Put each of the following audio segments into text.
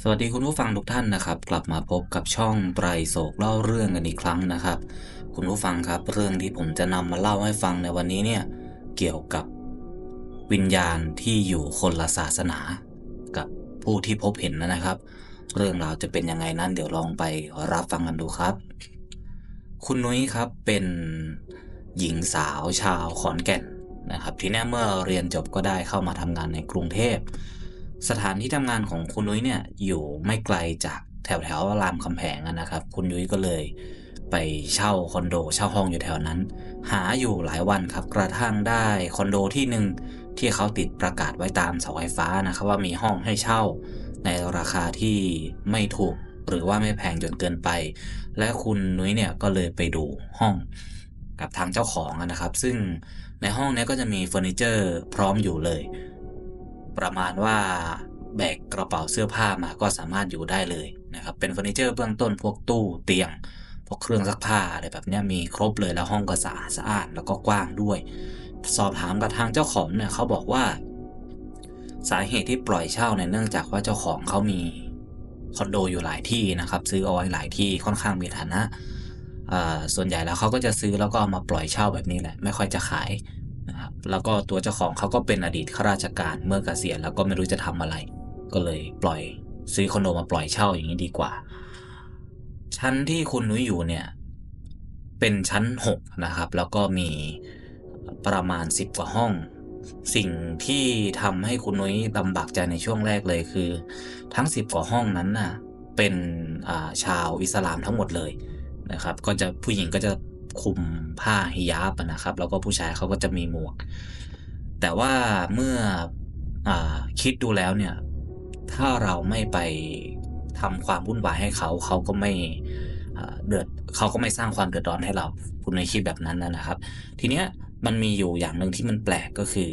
สวัสดีคุณผู้ฟังทุกท่านนะครับ กลับมาพบกับช่องไตรโศกเล่าเรื่องกันอีกครั้งนะครับ คุณผู้ฟังครับเรื่องที่ผมจะนำมาเล่าให้ฟังในวันนี้เนี่ยเกี่ยวกับวิญญาณที่อยู่คนละศาสนา กับผู้ที่พบเห็นนะครับ เรื่องราวจะเป็นยังไงนั้นเดี๋ยวลองไปรับฟังกันดูครับ คุณนุ้ยครับเป็นหญิงสาวชาวขอนแก่นนะครับ ที่แน่เมื่อเรียนจบก็ได้เข้ามาทำงานในกรุงเทพ สถานที่ทำงานของคุณนุ้ยเนี่ยอยู่ไม่ไกลจากแถวแถวรามคำแหงนะครับ คุณนุ้ยก็เลยไปเช่าคอนโดเช่าห้องอยู่แถวนั้น หาอยู่หลายวันครับกระทั่งได้คอนโดที่หนึ่งที่เขาติดประกาศไว้ตามเสาไฟฟ้านะครับว่ามีห้องให้เช่า ในราคาที่ไม่ถูกหรือว่าไม่แพงจนเกินไป และคุณนุ้ยเนี่ยก็เลยไปดูห้องกับทางเจ้าของนะครับ ซึ่งในห้องนี้ก็จะมีเฟอร์นิเจอร์พร้อมอยู่เลย ประมาณว่าแบกกระเป๋าเสื้อผ้ามาก็สามารถอยู่ได้เลยนะครับ เป็นเฟอร์นิเจอร์เบื้องต้นพวกตู้เตียง พวกเครื่องซักผ้าอะไรแบบนี้มีครบเลยแล้วห้องก็สะอาดสะอาดแล้วก็กว้างด้วย สอบถามกับทางเจ้าของเนี่ยเขาบอกว่า สาเหตุที่ปล่อยเช่าเนี่ยเนื่องจากว่าเจ้าของเขามีคอนโดอยู่หลายที่นะครับ ซื้อเอาไว้หลายที่ค่อนข้างมีฐานะส่วนใหญ่แล้วเขาก็จะซื้อแล้วก็เอามาปล่อยเช่าแบบนี้แหละ ไม่ค่อยจะขาย แล้วก็ตัวเจ้าของเขาก็เป็นอดีตข้าราชการเมื่อเกษียณแล้วก็ไม่รู้จะทำอะไร ก็เลยปล่อยซื้อคอนโดมาปล่อยเช่าอย่างนี้ดีกว่า ชั้นที่คุณนุ้ยอยู่เนี่ย เป็นชั้น6นะครับ แล้วก็มีประมาณ10กว่าห้อง สิ่งที่ทำให้คุณนุ้ยลำบากใจในช่วงแรกเลยคือ ทั้ง10กว่าห้องนั้นน่ะเป็นชาวอิสลามทั้งหมดเลยนะครับ ก็จะผู้หญิงก็จะ คลุมผ้าฮิญาบนะครับ แล้วก็ผู้ชายเขาก็จะมีหมวก แต่ว่าเมื่ออคิดดูแล้วเนี่ย ถ้าเราไม่ไปทำความวุ่นวายให้เขาเขาก็ไม่เดือดเขาก็ไม่สร้างความเดือดร้อนให้เราคุณในคิดแบบนั้นนะนะครับ ทีเนี้ยมันมีอยู่อย่างหนึ่งที่มันแปลกก็คือ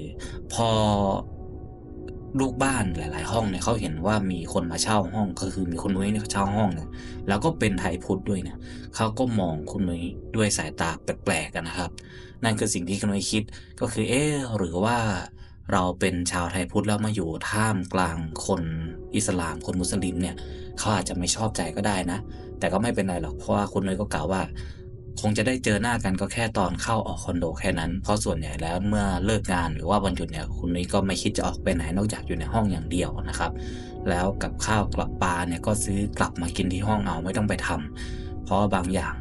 พอ ลูกบ้านหลาย ๆ ห้องเนี่ยเขาเห็นว่ามีคนมาเช่าห้องก็คือมีคุณนุ้ยเนี่ยเช่าห้องเนี่ยแล้วก็เป็นไทยพุทธด้วยเนี่ยเขาก็มองคุณนุ้ยด้วยสายตาแปลกๆกันนะครับ นั่นคือสิ่งที่คุณนุ้ยคิดก็คือเอ๊หรือว่าเราเป็นชาวไทยพุทธแล้วมาอยู่ท่ามกลางคนอิสลามคนมุสลิมเนี่ยเขาอาจจะไม่ชอบใจก็ได้นะ แต่ก็ไม่เป็นไรหรอกเพราะว่าคุณนุ้ยก็กล่าวว่า คงจะได้เจอหน้ากันก็แค่ตอนเข้าออกคอนโดแค่นั้น เพราะส่วนใหญ่แล้วเมื่อเลิกงานหรือว่าวันหยุดเนี่ยคุณนุ้ยก็ไม่คิดจะออกไปไหนนอกจากอยู่ในห้องอย่างเดียวนะครับ แล้วกับข้าวกลับปลาเนี่ยก็ซื้อกลับมากินที่ห้องเอาไม่ต้องไปทำเพราะบางอย่าง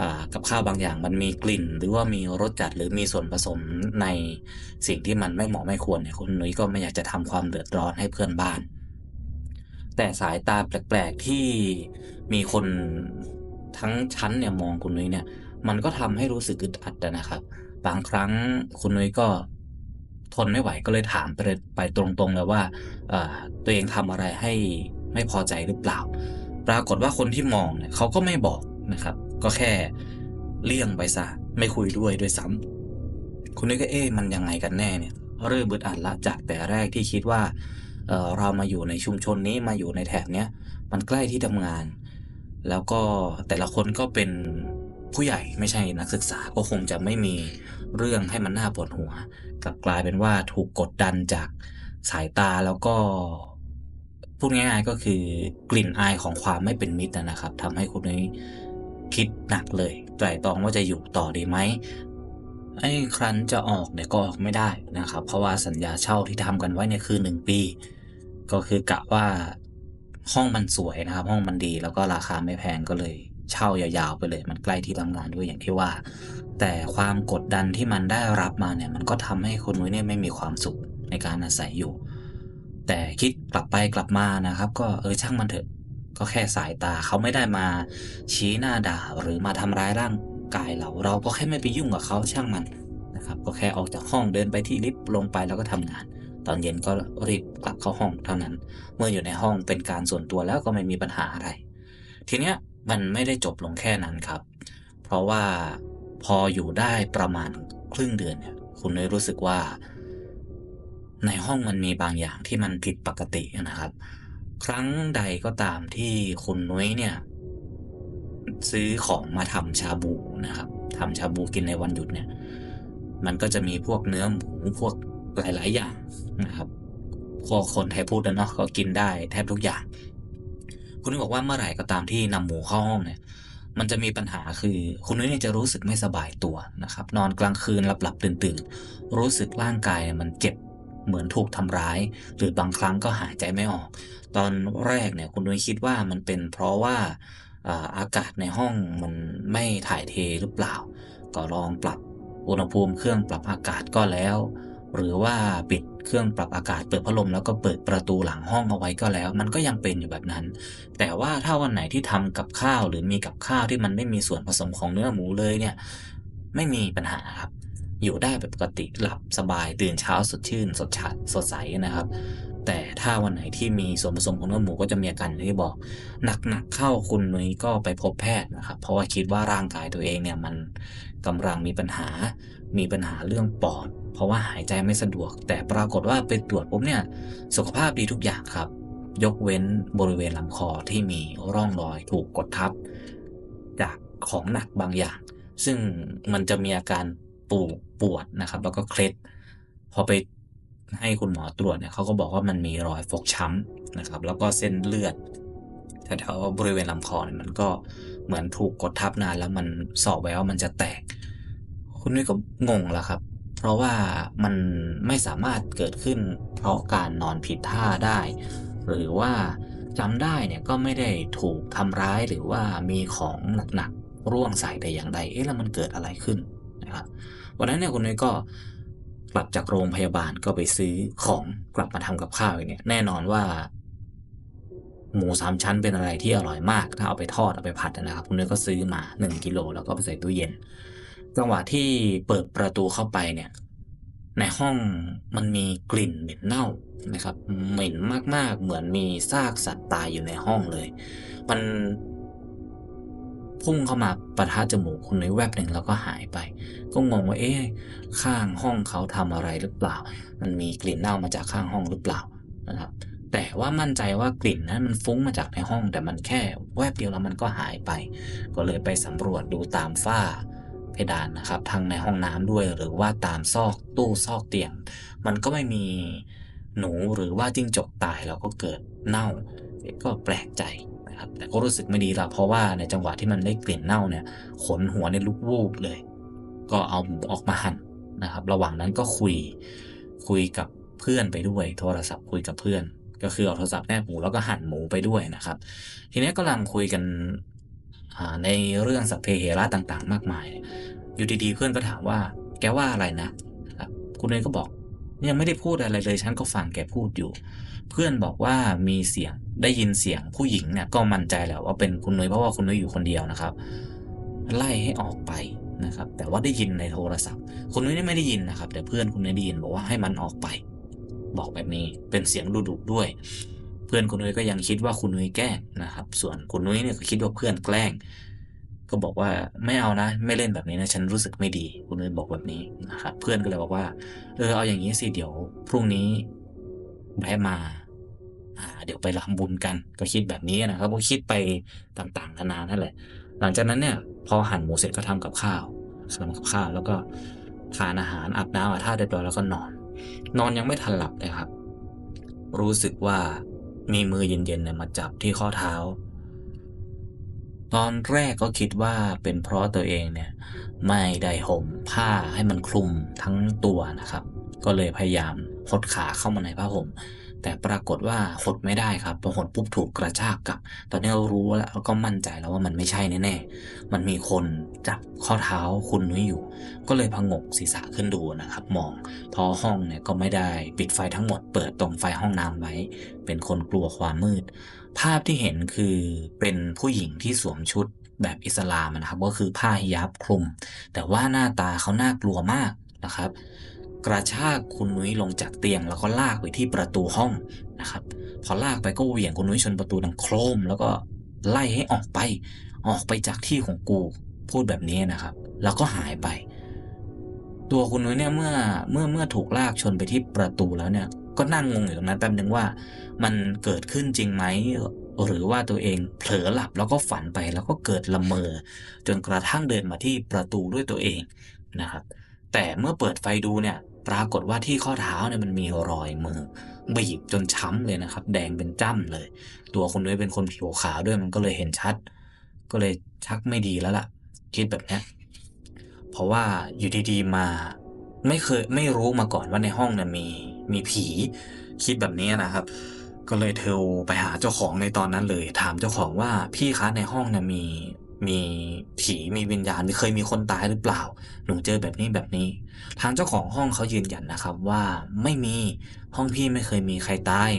อ่ากับข้าวบางอย่างมันมีกลิ่น หรือว่ามีรสจัดหรือมีส่วนผสมในสิ่งที่มันไม่เหมาะไม่ควรเนี่ยคุณนุ้ยก็ไม่อยากจะทำความเดือดร้อนให้เพื่อนบ้าน แต่สายตาแปลกๆที่มีคน ทั้งชั้นเนี่ยมองคุณนุ้ยเนี่ย มันก็ทำให้รู้สึกอึดอัดนะครับ บางครั้งคุณนุ้ยก็ทนไม่ไหวก็เลยถามไปไปตรงๆเลยว่าตัวเองทำอะไรให้ไม่พอใจหรือเปล่า ปรากฏว่าคนที่มองเนี่ยเขาก็ไม่บอกนะครับ ก็แค่เลี่ยงไปซะไม่คุยด้วยด้วยซ้ำคุณนุ้ยก็เอ๊ะมันยังไงกันแน่เนี่ยเริ่มบึดอัดละจากแต่แรกที่คิดว่าเเรามาอยู่ในชุมชนนี้มาอยู่ในแถบเนี้ยมันใกล้ที่ทำงาน แล้วก็แต่ละคนก็เป็นผู้ใหญ่ไม่ใช่นักศึกษาก็คงจะไม่มีเรื่องให้มันน่าปวดหัว กลับกลายเป็นว่าถูกกดดันจากสายตาแล้วก็ พูดง่ายๆก็คือกลิ่นอายของความไม่เป็นมิตรนะครับทำให้คุณนี้คิดหนักเลยไตรตรองว่าจะอยู่ต่อดีไหมไอ้ครั้นจะออกเนี่ยก็ออกไม่ได้นะครับ เพราะว่าสัญญาเช่าที่ทำกันไว้เนี่ยคือหนึ่งปี ก็คือกะว่า ห้องมันสวยนะครับ ห้องมันดีแล้วก็ราคาไม่แพงก็เลย เช่ายาวๆไปเลย มันใกล้ที่ทำงานด้วยอย่างที่ว่า แต่ความกดดันที่มันได้รับมาเนี่ย มันก็ทำให้คุณนุ้ยเนี่ยไม่มีความสุขในการอาศัยอยู่ แต่คิดกลับไปกลับมานะครับ ก็เออช่างมันเถอะ ก็แค่สายตาเขาไม่ได้มาชี้หน้าด่าหรือมาทำร้ายร่างกายเราเราก็แค่ไม่ไปยุ่งกับเขาช่างมันนะครับ ก็แค่ออกจากห้องเดินไปที่ลิฟต์ลงไปแล้วก็ทำงาน ตอนเย็นก็รีบกลับเข้าห้องเท่านั้น เมื่ออยู่ในห้องเป็นการส่วนตัวแล้วก็ไม่มีปัญหาอะไร ทีเนี้ยมันไม่ได้จบลงแค่นั้นครับ เพราะว่าพออยู่ได้ประมาณครึ่งเดือนเนี่ยคุณนุ้ยรู้สึกว่า ในห้องมันมีบางอย่างที่มันผิดปกตินะครับ ครั้งใดก็ตามที่คุณนุ้ยเนี่ย ซื้อของมาทำชาบูนะครับทำชาบูกินในวันหยุดเนี่ย มันก็จะมีพวกเนื้อหมูพวก หลาย ๆ อย่างนะครับพวกคนไทยพูดนะเนาะก็กินได้แทบทุกอย่าง คุณนุ้ยบอกว่าเมื่อไหร่ก็ตามที่นำหมูเข้าห้องเนี่ย มันจะมีปัญหาคือคุณนุ้ยเนี่ยจะรู้สึกไม่สบายตัวนะครับ นอนกลางคืนหลับๆตื่นๆ รู้สึกร่างกายมันเจ็บเหมือนถูกทำร้าย หรือบางครั้งก็หายใจไม่ออก ตอนแรกเนี่ยคุณนุ้ยคิดว่ามันเป็นเพราะว่าอ่าอากาศในห้องมันไม่ถ่ายเทหรือเปล่า ก็ลองปรับอุณหภูมิเครื่องปรับอากาศก็แล้ว หรือว่าปิดเครื่องปรับอากาศเปิดพัดลมแล้วก็เปิดประตูหลังห้องเอาไว้ก็แล้ว มันก็ยังเป็นอยู่แบบนั้น แต่ว่าถ้าวันไหนที่ทำกับข้าวหรือมีกับข้าวที่มันไม่มีส่วนผสมของเนื้อหมูเลยเนี่ยไม่มีปัญหาครับอยู่ได้แบบปกติหลับสบายตื่นเช้าสดชื่น สดชัดสดใสนะครับ แต่ถ้าวันไหนที่มีส่วนผสมของเนื้อหมูก็จะมีอาการอย่างที่บอกหนักๆเข้าคุณนุ้ยก็ไปพบแพทย์นะครับ เพราะว่าคิดว่าร่างกายตัวเองเนี่ยมันกำลังมีปัญหา มีปัญหาเรื่องปอด เพราะว่าหายใจไม่สะดวก แต่ปรากฏว่าไปตรวจปุ๊บเนี่ยสุขภาพดีทุกอย่างครับ ยกเว้นบริเวณลำคอที่มีร่องรอยถูกกดทับ จากของหนักบางอย่าง ซึ่งมันจะมีอาการปูปวดนะครับ แล้วก็เคล็ดพอไปให้คุณหมอตรวจเนี่ยเขาก็บอกว่ามันมีรอยฟกช้ำนะครับ แล้วก็เส้นเลือดแถวๆบริเวณลำคอเนี่ยมันก็เหมือนถูกกดทับนานแล้วมันสอบแววมันจะแตก คุณนุ้ยก็งงแล้วครับ เพราะว่ามันไม่สามารถเกิดขึ้น เพราะการนอนผิดท่าได้ หรือว่าจำได้เนี่ยก็ไม่ได้ถูกทำร้ายหรือว่ามีของหนักๆร่วงใส่แต่อย่างใด เอ๊ะแล้วมันเกิดอะไรขึ้นนะครับวันนั้นเนี่ยคุณนุ้ยก็กลับจากโรงพยาบาลก็ไปซื้อของกลับมาทำกับข้าวอย่างเงี้ยแน่นอนว่า หมูสามชั้นเป็นอะไรที่อร่อยมาก ถ้าเอาไปทอดเอาไปผัดนะครับ คุณนุ้ยก็ซื้อมาหนึ่งกิโลแล้วก็ไปใส่ตู้เย็น จังหวะที่เปิดประตูเข้าไปเนี่ย ในห้องมันมีกลิ่นเหม็นเน่านะครับ เหม็นมากๆ เหมือนมีซากสัตว์ตายอยู่ในห้องเลย มันพุ่งเข้ามาประทะจมูกคุณในแวบหนึ่งแล้วก็หายไป ก็งงว่าเอ๊ะข้างห้องเขาทำอะไรหรือเปล่า มันมีกลิ่นเน่ามาจากข้างห้องหรือเปล่านะครับ แต่ว่ามั่นใจว่ากลิ่นนั้นมันฟุ้งมาจากในห้อง แต่มันแค่แวบเดียวแล้วมันก็หายไป ก็เลยไปสำรวจดูตามฝ้า ดานนะครับทั้งในห้องน้ำด้วย หรือว่าตามซอกตู้ซอกเตียง มันก็ไม่มีหนูหรือว่าจิ้งจกตายแล้วก็เกิดเน่าก็แปลกใจนะครับ แต่ก็รู้สึกไม่ดีละเพราะว่าในจังหวะที่มันได้กลิ่นเน่าเนี่ย ขนหัวในลุกวูบเลย ก็เอาหมูออกมาหั่นนะครับ ระหว่างนั้นก็คุยคุยกับเพื่อนไปด้วย โทรศัพท์คุยกับเพื่อน ก็คือเอาโทรศัพท์แนบหมูแล้วก็หั่นหมูไปด้วยนะครับ ทีนี้กำลังคุยกัน ในเรื่องสัพเพเหระต่างๆ มากมาย อยู่ดีๆเพื่อนก็ถามว่า แกว่าอะไรนะคุณเนยก็บอกยังไม่ได้พูดอะไรเลยฉันก็ฟังแกพูดอยู่ เพื่อนบอกว่ามีเสียงได้ยินเสียงผู้หญิงเนี่ยก็มั่นใจแหละว่าเป็นคุณนุ้ยเพราะว่าคุณนุ้ยอยู่คนเดียวนะครับ ไล่ให้ออกไปนะครับ แต่ว่าได้ยินในโทรศัพท์ คุณนุ้ยนี่ไม่ได้ยินนะครับ แต่เพื่อนคุณนุ้ยได้ยินบอกว่าให้มันออกไป บอกแบบนี้เป็นเสียงดุๆด้วย เพื่อนคุณนุ้ยก็ยังคิดว่าคุณนุ้ยแกล้งนะครับ ส่วนคุณนุ้ยเนี่ยก็คิดว่าเพื่อนแกล้ง ก็บอกว่าไม่เอานะ ไม่เล่นแบบนี้นะ ฉันรู้สึกไม่ดี คุณนุ้ยบอกแบบนี้นะครับ เพื่อนก็เลยบอกว่า เออเอาอย่างนี้สิเดี๋ยวพรุ่งนี้แวะมาเดี๋ยวไปทำบุญกันก็คิดแบบนี้นะครับก็คิดไปต่างๆนานานั่นแหละ หลังจากนั้นเนี่ย พอหั่นหมูเสร็จก็ทำกับข้าวทำกับข้าว แล้วก็ทานอาหารอาบน้ำอาบท่าเรียบร้อยแล้วก็นอน นอนยังไม่ทันหลับเลยครับ รู้สึกว่า มีมือเย็นๆเนี่ยมาจับที่ข้อเท้า ตอนแรกก็คิดว่าเป็นเพราะตัวเองเนี่ย ไม่ได้ห่มผ้าให้มันคลุมทั้งตัวนะครับ ก็เลยพยายามหดขาเข้ามาในผ้าห่ม แต่ปรากฏว่าหดไม่ได้ครับพอหดปุ๊บถูกกระชากกลับ ตอนนี้เรารู้แล้วเราก็มั่นใจแล้วว่ามันไม่ใช่แน่ๆมันมีคนจับข้อเท้าคุณนุ้ยอยู่ ก็เลยพงกศีรษะขึ้นดูนะครับ มองพอห้องเนี่ยก็ไม่ได้ปิดไฟทั้งหมดเปิดตรงไฟห้องน้ำไว้ เป็นคนกลัวความมืด ภาพที่เห็นคือเป็นผู้หญิงที่สวมชุดแบบอิสลามนะครับ ก็คือผ้าฮิญาบคลุม แต่ว่าหน้าตาเขาน่ากลัวมากนะครับ กระชากคุณนุ้ยลงจากเตียง แล้วก็ลากไปที่ประตูห้องนะครับ พอลากไปก็เหวี่ยงคุณนุ้ยชนประตูดังโครม แล้วก็ไล่ให้ออกไป ออกไปจากที่ของกูพูดแบบนี้นะครับ แล้วก็หายไป ตัวคุณนุ้ยเนี่ยเมื่อเมื่อเมื่อถูกลากชนไปที่ประตูแล้วเนี่ย ก็นั่งงงอยู่ตรงนั้นแป๊บนึงว่า มันเกิดขึ้นจริงไหมหรือว่าตัวเองเผลอหลับแล้วก็ฝันไปแล้วก็เกิดละเมอ จนกระทั่งเดินมาที่ประตูด้วยตัวเองนะครับ แต่เมื่อเปิดไฟดูเนี่ย ปรากฏว่าที่ข้อเท้าเนี่ยมันมีรอยมือบีบจนช้ำเลยนะครับ แดงเป็นจ้ำเลย ตัวคุณนุ้ยเป็นคนผิวขาวด้วยมันก็เลยเห็นชัด ก็เลยชักไม่ดีแล้วล่ะ คิดแบบนี้เพราะว่าอยู่ดีๆมาไม่เคยไม่รู้มาก่อนว่าในห้องนี่ยมีมีผีคิดแบบนี้นะครับ ก็เลยเทลไปหาเจ้าของในตอนนั้นเลย ถามเจ้าของว่าพี่คะในห้องนี่ยมี มีผีมีวิญญาณเคยมีคนตายหรือเปล่า หนูเจอแบบนี้แบบนี้ ทางเจ้าของห้องเขายืนยันนะครับว่าไม่มีห้องพี่ไม่เคยมีใครตาย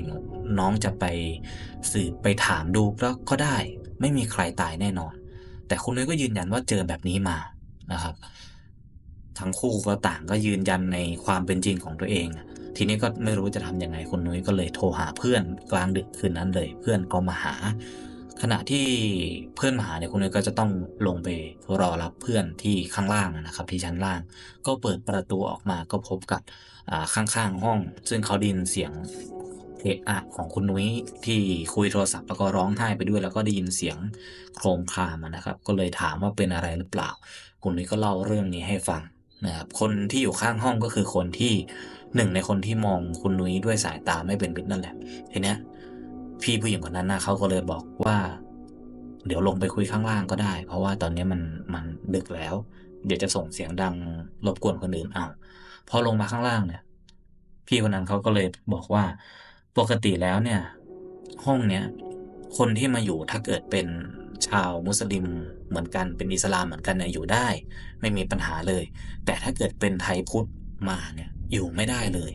น้องจะไปสืบไปถามดูแล้วก็ได้ ไม่มีใครตายแน่นอน แต่คุณนุ้ยก็ยืนยันว่าเจอแบบนี้มานะครับ ทั้งคู่ก็ต่างก็ยืนยันในความเป็นจริงของตัวเอง ทีนี้ก็ไม่รู้จะทำยังไงคุณนุ้ยก็เลยโทรหาเพื่อนกลางดึกคืนนั้นเลย เพื่อนก็มาหา ขณะที่เพื่อนมาหาเนี่ยคุณนุ้ยก็จะต้องลงไปรอรับเพื่อนที่ข้างล่างนะครับ ที่ชั้นล่าง ก็เปิดประตูออกมาก็พบกับข้างๆห้อง ซึ่งเขาดินเสียงเอะอะของคุณนุ้ยที่คุยโทรศัพท์แล้วก็ร้องไห้ไปด้วย แล้วก็ได้ยินเสียงโครมครามนะครับ ก็เลยถามว่าเป็นอะไรหรือเปล่า คุณนุ้ยก็เล่าเรื่องนี้ให้ฟังนะครับคนที่อยู่ข้างห้องก็คือคนที่หนึ่งในคนที่มองคุณนุ้ยด้วยสายตาไม่เป็นมิตรนั่นแหละทีเนี้ย พี่ผู้หญิงคนนั้นนะเขาก็เลยบอกว่า เดี๋ยวลงไปคุยข้างล่างก็ได้ เพราะว่าตอนนี้มันมันดึกแล้ว เดี๋ยวจะส่งเสียงดังรบกวนคนอื่นเอาพอลงมาข้างล่างเนี่ย พี่คนนั้นเขาก็เลยบอกว่าปกติแล้วเนี่ย ห้องเนี้ยคนที่มาอยู่ถ้าเกิดเป็นชาวมุสลิมเหมือนกันเป็นอิสลามเหมือนกันเนี่ยอยู่ได้ ไม่มีปัญหาเลย แต่ถ้าเกิดเป็นไทยพุทธมาเนี่ยอยู่ไม่ได้เลย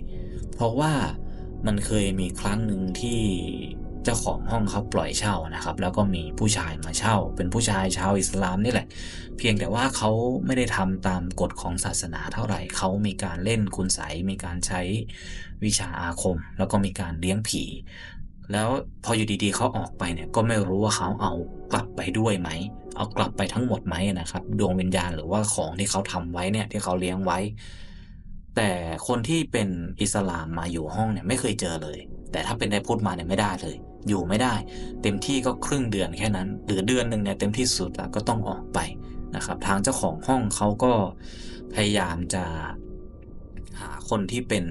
เพราะว่ามันเคยมีครั้งหนึ่งที่ เจ้าของห้องเขาปล่อยเช่านะครับ แล้วก็มีผู้ชายมาเช่า เป็นผู้ชายชาวอิสลามนี่แหละ เพียงแต่ว่าเขาไม่ได้ทำตามกฎของศาสนาเท่าไหร่เขามีการเล่นคุณใสมีการใช้วิชาอาคม แล้วก็มีการเลี้ยงผี แล้วพออยู่ดีๆเขาออกไปเนี่ยก็ไม่รู้ว่าเขาเอากลับไปด้วยไหม เอากลับไปทั้งหมดไหมนะครับ ดวงวิญญาณหรือว่าของที่เขาทำไว้เนี่ยที่เขาเลี้ยงไว้ แต่คนที่เป็นอิสลามมาอยู่ห้องเนี่ยไม่เคยเจอเลยแต่ถ้าเป็นไทยพุทธมาเนี่ยไม่ได้เลย อยู่ไม่ได้ เต็มที่ก็ครึ่งเดือนแค่นั้น หรือเดือนหนึ่งเนี่ยเต็มที่สุดแล้วก็ต้องออกไปนะครับ ทางเจ้าของห้องเขาก็พยายามจะหาคนที่เป็น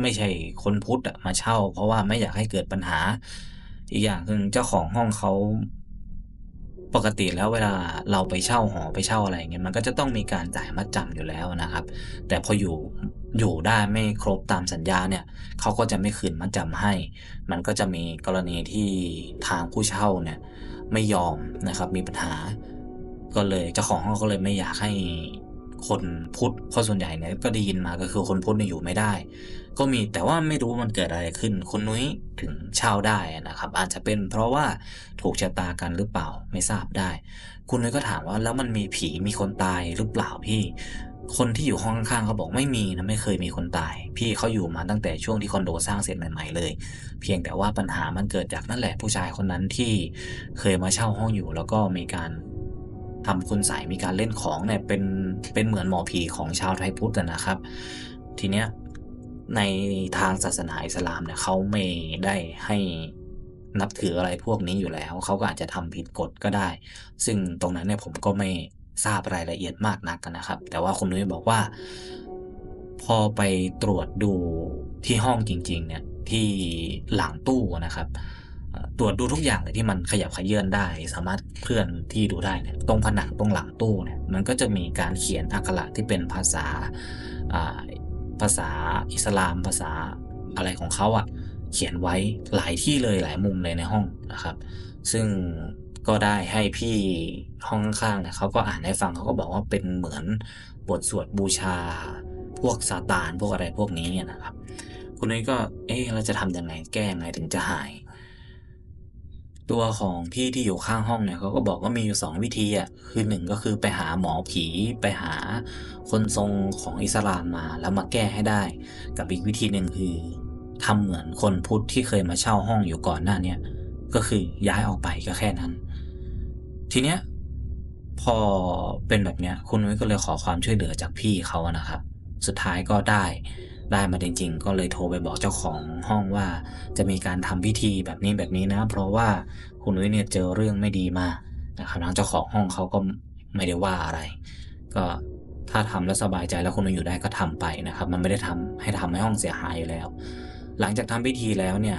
ไม่ใช่คนพุทธมาเช่า เพราะว่าไม่อยากให้เกิดปัญหา อีกอย่างคือเจ้าของห้องเขา ปกติแล้วเวลาเราไปเช่าหอไปเช่าอะไรเงี้ยมันก็จะต้องมีการจ่ายมัดจำอยู่แล้วนะครับ แต่พออยู่อยู่ได้ไม่ครบตามสัญญาเนี่ยเขาก็จะไม่คืนมัดจำให้ มันก็จะมีกรณีที่ทางผู้เช่าเนี่ยไม่ยอมนะครับมีปัญหา ก็เลยเจ้าของห้องก็เลยไม่อยากให้ คนพุทธเพราะส่วนใหญ่เนี่ยก็ได้ยินมาก็คือคนพุทธเนี่ยอยู่ไม่ได้ ก็มีแต่ว่าไม่รู้มันเกิดอะไรขึ้น คุณนุ้ยถึงเช่าได้นะครับ อาจจะเป็นเพราะว่าถูกชะตากันหรือเปล่าไม่ทราบได้ คุณนุ้ยก็ถามว่าแล้วมันมีผีมีคนตายหรือเปล่าพี่คนที่อยู่ห้องข้างๆเขาบอกไม่มีนะไม่เคยมีคนตาย พี่เขาอยู่มาตั้งแต่ช่วงที่คอนโดสร้างเสร็จใหม่ๆเลย เพียงแต่ว่าปัญหามันเกิดจากนั่นแหละผู้ชายคนนั้นที่เคยมาเช่าห้องอยู่แล้วก็มีการ ทำคุณใสมีการเล่นของเนี่ยเป็นเป็นเหมือนหมอผีของชาวไทยพุทธนะครับ ทีเนี้ยในทางศาสนาอิสลามเนี่ยเขาไม่ได้ให้นับถืออะไรพวกนี้อยู่แล้ว เขาก็อาจจะทำผิดกฎก็ได้ ซึ่งตรงนั้นเนี่ยผมก็ไม่ทราบรายละเอียดมากนักนะครับ แต่ว่าคุณนุ้ยบอกว่า พอไปตรวจดูที่ห้องจริง ๆ เนี่ยที่หลังตู้นะครับ ตรวจดูทุกอย่างเลยที่มันขยับขยื่นได้ สามารถเคลื่อนที่ดูได้เนี่ยตรงผนังตรงหลังตู้เนี่ยมันก็จะมีการเขียนอักขระที่เป็นภาษาภาษาอิสลามภาษาอะไรของเขาอะ่ะเขียนไว้หลายที่เลยหลายมุมเลยในห้องนะครับ ซึ่งก็ได้ให้พี่ห้องข้างๆเนี่ยเขาก็อ่านให้ฟังเขาก็บอกว่าเป็นเหมือนบทสวดบูชา พวกซาตานพวกอะไรพวกนี้นะครับคุณนุ้ยก็เอ๊ะเราจะทำยังไงแก้ยังไงถึงจะหาย ตัวของพี่ที่อยู่ข้างห้องเนี่ยเขาก็บอกว่ามีอยู่สองวิธีอะคือหนึ่งก็คือไปหาหมอผีไปหาคนทรงของอิสลามมาแล้วมาแก้ให้ได้ กับอีกวิธีหนึ่งคือทำเหมือนคนพุทธที่เคยมาเช่าห้องอยู่ก่อนหน้าเนี้ยก็คือย้ายออกไปก็แค่นั้น ทีเนี้ยพอเป็นแบบเนี้ยคุณนุ้ยก็เลยขอความช่วยเหลือจากพี่เขานะครับ สุดท้ายก็ได้ ได้มาจริง ๆ ก็เลยโทรไปบอกเจ้าของห้องว่า จะมีการทำพิธีแบบนี้แบบนี้นะ เพราะว่าคุณนุ้ยเนี่ยเจอเรื่องไม่ดีมานะครับทางเจ้าของห้องเขาก็ไม่ได้ว่าอะไร ก็ถ้าทำแล้วสบายใจแล้วคุณนุ้ยอยู่ได้ก็ทำไปนะครับ มันไม่ได้ทำให้ทำให้ห้องเสียหายอยู่แล้ว หลังจากทำพิธีแล้วเนี่ย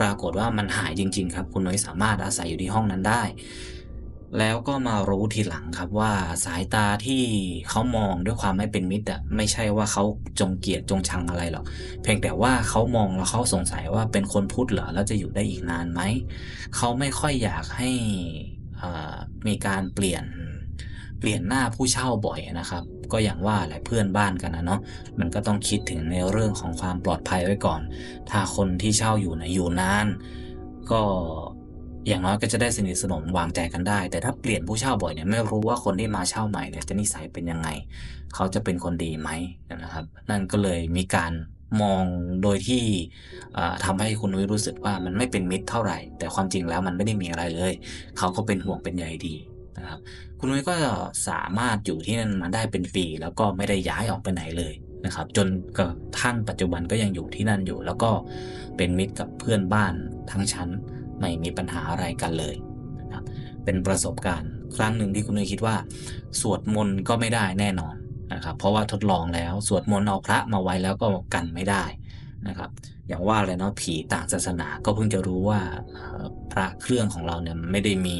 ปรากฏว่ามันหายจริง ๆ ครับ คุณนุ้ยสามารถอาศัยอยู่ที่ห้องนั้นได้ แล้วก็มารู้ทีหลังครับว่าสายตาที่เขามองด้วยความไม่เป็นมิตรอะไม่ใช่ว่าเขาจงเกลียดจงชังอะไรหรอก เพียงแต่ว่าเขามองแล้วเขาสงสัยว่าเป็นคนพุทธเหรอแล้วจะอยู่ได้อีกนานไหมเขาไม่ค่อยอยากให้มีการเปลี่ยนเปลี่ยนหน้าผู้เช่าบ่อยนะครับ ก็อย่างว่าแหละเพื่อนบ้านกันนะเนาะมันก็ต้องคิดถึงในเรื่องของความปลอดภัยไว้ก่อน ถ้าคนที่เช่าอยู่นะอยู่นาน ก็ อย่างน้อยก็จะได้สนิทสนมวางใจกันได้ แต่ถ้าเปลี่ยนผู้เช่าบ่อยเนี่ยไม่รู้ว่าคนที่มาเช่าใหม่เนี่ยจะนิสัยเป็นยังไง เขาจะเป็นคนดีไหมนะครับ นั่นก็เลยมีการมองโดยที่ทำาให้คุณนุ้ยรู้สึกว่ามันไม่เป็นมิตรเท่าไหร่ แต่ความจริงแล้วมันไม่ได้มีอะไรเลย เขาก็เป็นห่วงเป็นใยดีนะครับคุณนุ้ยก็สามารถอยู่ที่นั่นมาได้เป็นปี แล้วก็ไม่ได้ย้ายออกไปไหนเลยนะครับ จนกระทั่งปัจจุบันก็ยังอยู่ที่นั่นอยู่ แล้วก็เป็นมิตรกับเพื่อนบ้านทั้งชั้น ไม่มีปัญหาอะไรกันเลยนะครับเป็นประสบการณ์ครั้งหนึ่งที่คุณนุ้ยคิดว่า สวดมนต์ก็ไม่ได้แน่นอนนะครับเพราะว่าทดลองแล้วสวดมนต์เอาพระมาไว้แล้วก็กันไม่ได้นะครับอย่างว่าเลยเนาะผีต่างศาสนาก็เพิ่งจะรู้ว่าพระเครื่องของเราเนี่ยไม่ได้มี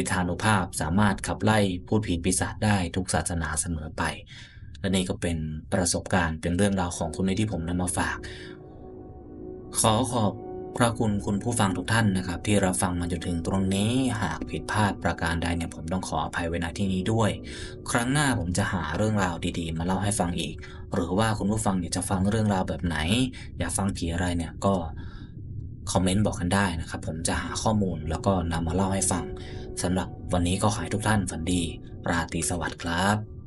ฤทธานุภาพสามารถขับไล่พูดผีปีศาจได้ทุกศาสนาเสมอไป และนี่ก็เป็นประสบการณ์เป็นเรื่องราวของคุณนุ้ยที่ผมนำมาฝาก ขอขอบ พระคุณคุณผู้ฟังทุกท่านนะครับ ที่รับฟังมาจนถึงตรงนี้หากผิดพลาดประการใดเนี่ยผมต้องขออภัยไว้ณที่นี้ด้วย ครั้งหน้าผมจะหาเรื่องราวดีๆ มาเล่าให้ฟังอีก หรือว่าคุณผู้ฟังเนี่ยจะฟังเรื่องราวแบบไหน อยากฟังผีอะไรเนี่ยก็คอมเมนต์บอกกันได้นะครับ ผมจะหาข้อมูลแล้วก็นำมาเล่าให้ฟังสำหรับวันนี้ก็ขอให้ทุกท่านฝันดี ราตรีสวัสดิ์ครับ